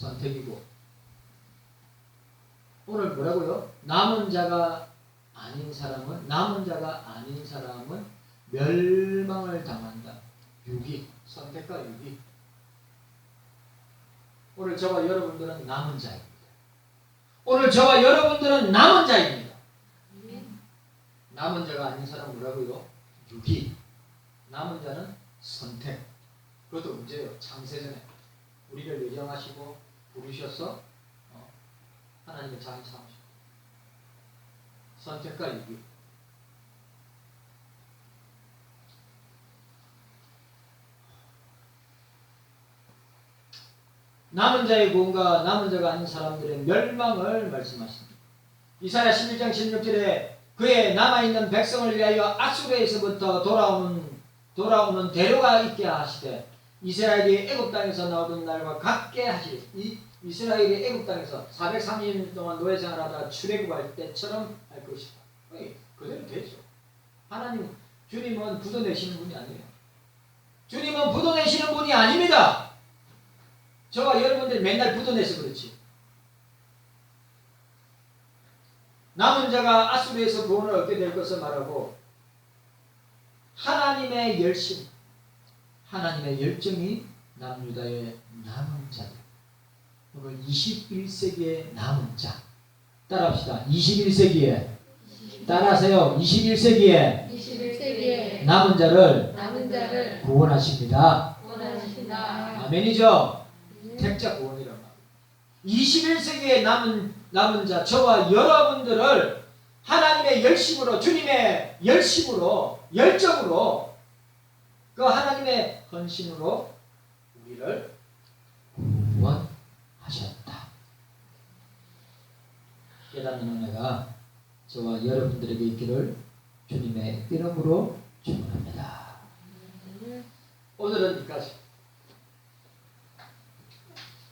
선택이고 오늘 뭐라고요? 남은 자가 아닌 사람은 남은 자가 아닌 사람은 멸망을 당한다. 유기 선택과 유기. 오늘 저와 여러분들은 남은 자입니다. 오늘 저와 여러분들은 남은 자입니다. 남은 자가 아닌 사람 뭐라고요? 유기. 남은 자는 선택. 그것도 문제예요. 창세전에 우리를 예정하시고 부르셔서 어, 하나님의 자녀 삼으셨다. 선택과 유기. 남은 자의 구원과 남은 자가 아닌 사람들의 멸망을 말씀하십니다. 이사야 11장 16절에 그의 남아있는 백성을 위하여 아수르에서부터 돌아오는 돌아오는 대로가 있게 하시되 이스라엘이 애굽 땅에서 나오던 날과 같게 하시리 이 이스라엘이 애굽 땅에서 430년 동안 노예 생활하다가 출애굽할 때처럼 할 것이다. 어이, 그대로 되죠. 하나님 주님은 부도 내시는 분이 아니에요. 주님은 부도 내시는 분이 아닙니다. 저와 여러분들 맨날 부도 내서 그렇지. 남은 자가 아수르에서 구원을 얻게 될 것을 말하고 하나님의 열심, 하나님의 열정이 남유다의 남은 자들. 오늘 21세기의 남은 자. 따라합시다. 21세기에 따라하세요. 21세기에 21세기에 남은 자를 남은 자를 구원하십니다. 원하신다. 아멘이죠. 택자 구원이란 말. 21세기에 남은 남은 자 저와 여러분들을 하나님의 열심으로 주님의 열심으로 열정으로 그 하나님의 헌신으로 우리를 구원하셨다. 깨닫는 은혜가 저와 여러분들에게 있기를 주님의 이름으로 축원합니다. 오늘은 여기까지.